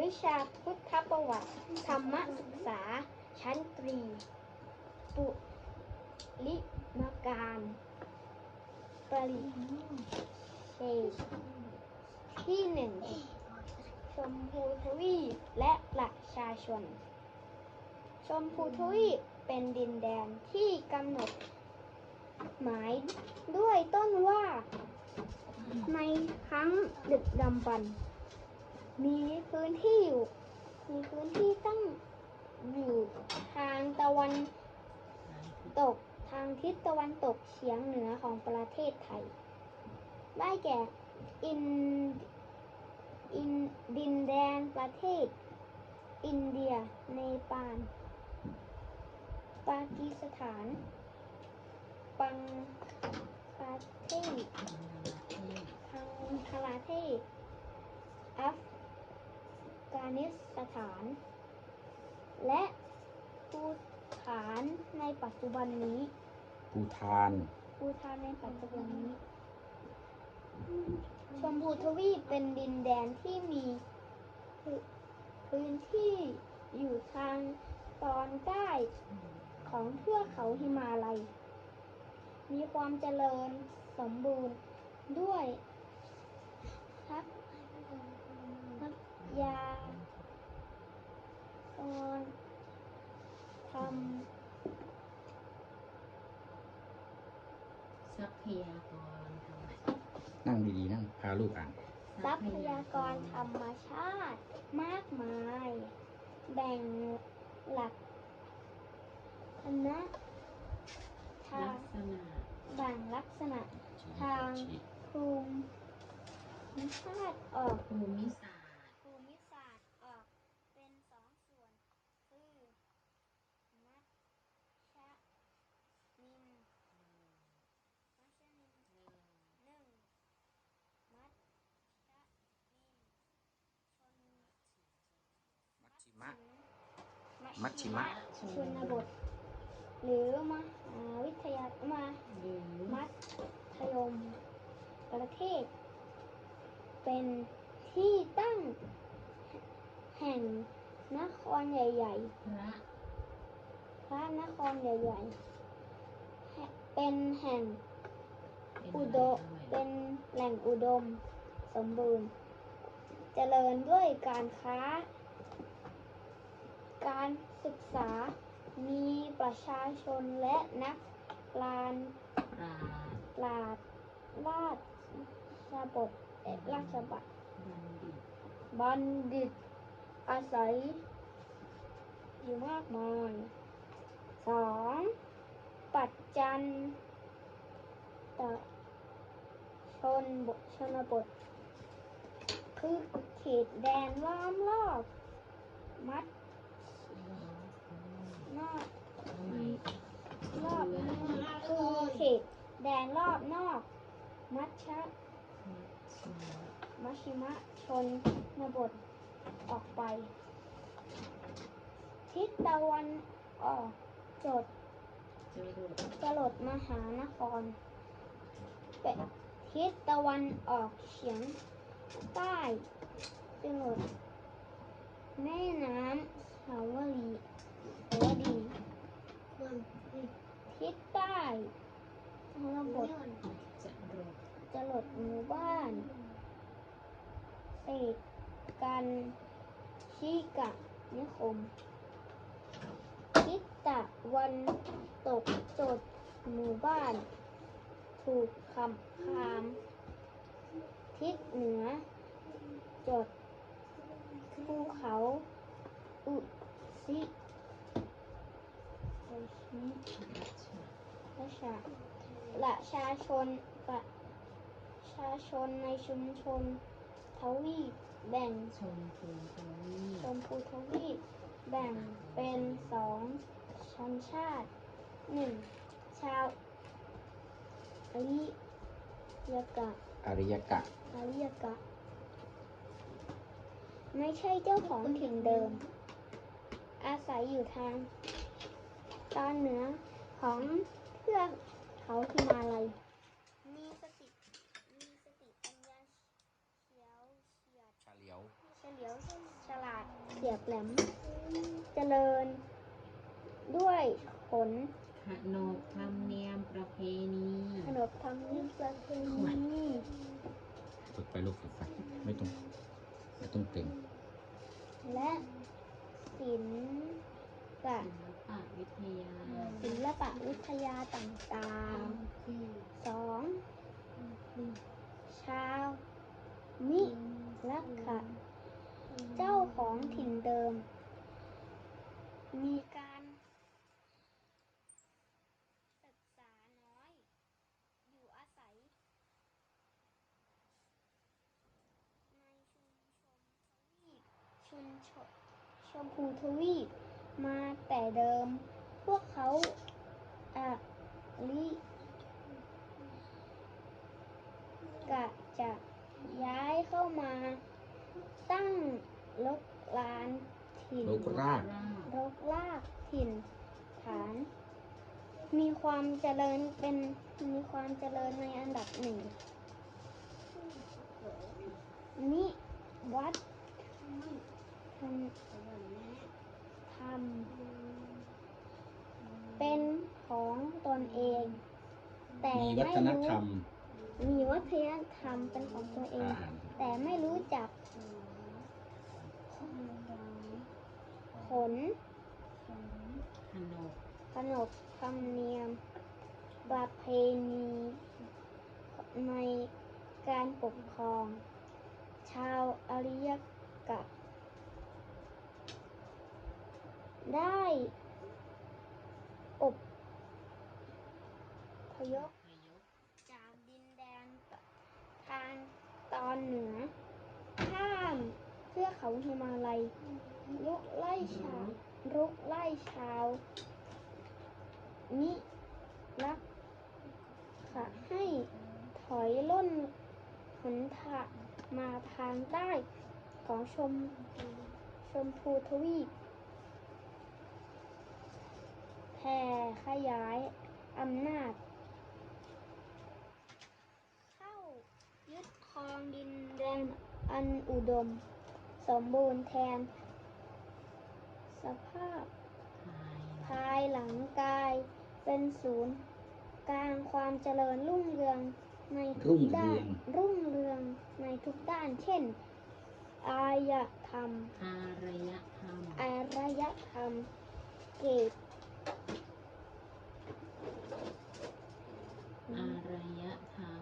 วิชาพุทธประวัติ ธรรมศึกษา ชั้นตรี ปุริมาการปริเชษที่หนึ่งชมพูทวีปและประชาชน ชมพูทวีปเป็นดินแดนที่กำหนด หมายด้วยต้นว่า ในครั้งดึกดำบรรพ์ มีพื้นที่อยู่ มีพื้นที่ตั้งอยู่ทางตะวันตกทางทิศตะวันตกเฉียงเหนือของประเทศไทย ได้แก่อินอินดินแดนประเทศ อินเดีย เนปาล ปากีสถาน ปังประเทศพังคลาเทศอัฟ กานิสถาน และภูฐานในปัจจุบันนี้ภูทาน ภูฐานในปัจจุบันนี้ ชมพูทวีปเป็นดินแดนที่มีพื้พื้นที่อยู่ทางตอนใต้ของเทือกเขาหิมาลัย มีความเจริญสมบูรณ์ด้วยทรัพทรัพยากรธรรม ทรัพยากรธรรมชาตินั่งดีๆนั่งพาลูกอ่านทรัพยากรธรรมชาติมากมาย แบ่งหลักคณะทาลังกษณะแบ่งลักษณะทางภูมิชาติออกภูมิศาสตร์ ภูมิศาสตร์ออกเป็นสองส่วน คือมัชชะนินมัชชะนินหนึ่งมัชชะนินชน มัชชิมะ มัชชิมะ ชนบท หรือมหาวิทยามาหรือมัธยมประเทศ เป็นที่ตั้ง แห่งนครใหญ่พระๆพระนครใหญ่ๆแห่เป็นแห่ง อุดมเป็นแหล่งอุดม สมบูรณ์ เจริญด้วยการค้า การศึกษามีประชาชนและนักปราชญ์ปราชญ์ปราดราชบทเอ่อราชบัตรบัณฑิตบัณฑิตอาศัย อยู่มากมายสองปัจจันตะชนบทชนบท คือเขตแดนล้อมรอบ มัดนอก ทำไม รอบนอก คือเขตแดนรอบนอก มัชชะมัชชิมะชนนบทออกไป ทิศตะวันออกจดจรดจรดมหานคร เป็นทิศตะวันออกเฉียงใต้จรดแม่น้ำสาวรีสาวดีทิศใต้ ชนบทจรดจรดหมู่บ้านเศษกันชิกะนิคมทิศตะวันตกจดหมู่บ้าน ถูกคำคาม ทิศเหนือ จดภูเขา อุซิอุชิรัชประชา ประชาชนประชาชนในชุมชนทวีปแบ่งชมพูทวีชมพูทวีปแบ่งเป็นสองชนชาติหนึ่งชาวอริยกะอริยกะ อริยกะ ไม่ใช่เจ้าของถิ่นเดิม อาศัยอยู่ทาง ตอนเหนือของเทือก เขาฮิมาลัยมีสติ มีสติปัญญาเฉียวเฉียดชาเลียว เฉลียวฉลาดเฉียบแหลม เจริญ ด้วยผลขนบธรรมเนียมประเพณีขนบธรรมเนียมประเพณีฝึกไปลูกฝึกไป ไม่ต้องไม่ต้องเต็มและศิลปะศิล ปะวิทยาศิลปะวิทยาต่างๆสองชาวนิรักขะเจ้าของถิ่นเดิม มีการศึกษาน้อย อยู่อาศัย ในชุมชนทวีปชุมชนชมพูทวีป มาแต่เดิม พวกเขาอะลิกะจะย้ายเข้ามา ตั้งลกลานถิ่นลูกรากรกรากถิ่นฐาน มีความเจริญเป็นมีความเจริญในอันดับหนึ่งนิวัด ทำทำเป็นของตนเอง แต่มีวัไม่ฒนรู้ธรรมมีวัฒนธรรมเป็นของตัวเอง อ่าแต่ไม่รู้จักผลขนบขนบธรรมเนียมประเพณีในการปกครอง ชาวอริยกะ ได้อบพยพจากดินแดนทางตอนเหนือ ข้ามเทือกเขาหิมาลัยลุกไล่ชาวรุกไล่ชาว นิรักขะให้ถอยล่นหนทางมาทางใต้ของชมชมพูทวีปแผ่ขยายอำนาจ เข้ายึดครองดินแดนอันอุดม สมบูรณ์แทน สภาพภายภายหลังกายเป็นศูนย์กลางความเจริญรุ่งเรืองในทุกด้านรุ่งเรืองในทุกด้าน เช่น อารยธรรม อารยธรรมอารยธรรม เกต อารยธรรม